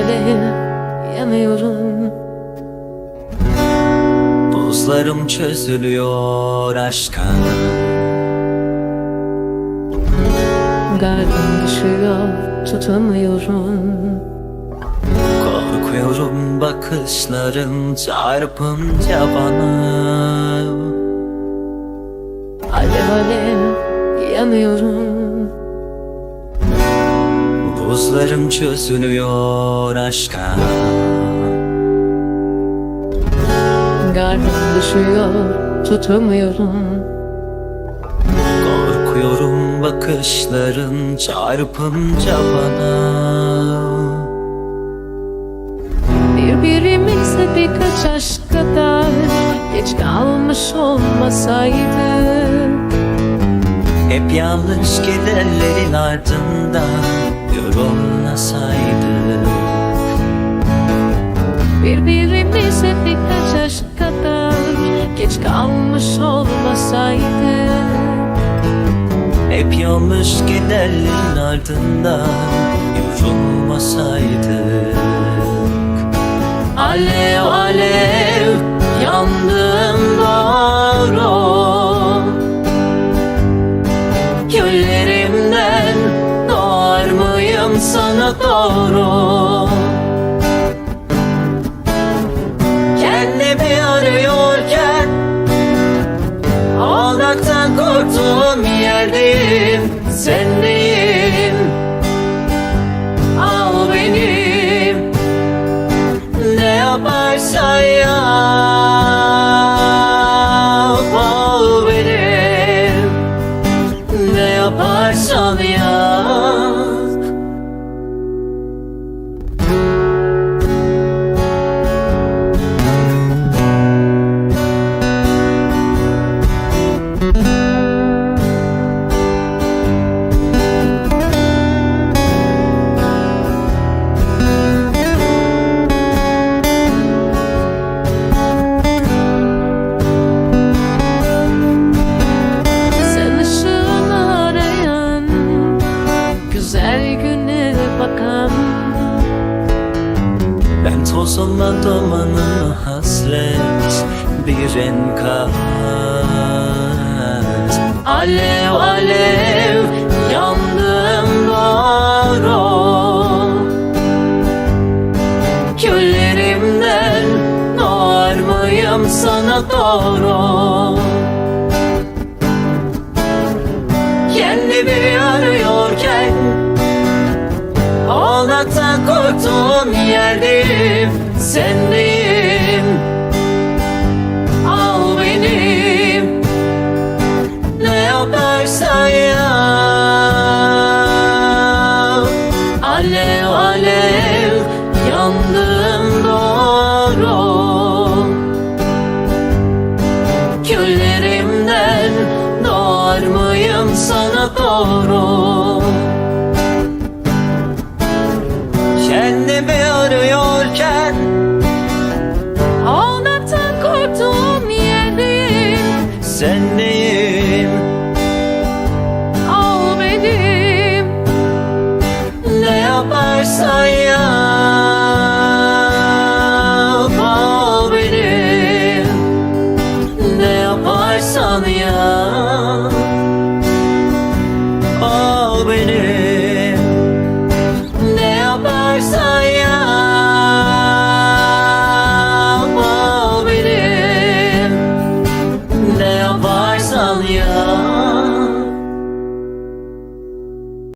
söyle yemiyorum Buzlarım çözülüyor aşka Kalbim düşüyor tutamıyorum. Korkuyorum bakışların çarpınca bana. Alev alev yanıyorum. Buzlarım çözülüyor aşka. Kalbim düşüyor tutamıyorum. Korkuyorum bakışların çarpınca bana. Birbirimize birkaç aşk kadar Geç kalmış olmasaydı. Hep yanlış gidenlerin ardından yorulmasaydık Birbirimize birkaç aşk kadar Geç kalmış olmasaydı. Hep yanlış gidenlerin ardından Kendimi arıyorken Ağlaktan korktuğum yerdeyim Sendeyim. Al benim Ne yaparsan yap. Al benim Ne yaparsan yap Olmadım anı hasret? Bir enkaz. Alev alev yandım doğru Küllerimden doğar mıyım sana doğru? Kendimi arıyorken Ağlaktan korktuğum yerdeyim Sendeyim Al benim Ne yaparsan yap. Alev alev yandım doğru. Küllerimden doğar mıyım sana doğru yaşarken Ağlamaktan korktuğum yerdeyim Sen neyim? Al benim. Ne yaparsan yap Al benim. Ne yaparsan yap Al benim.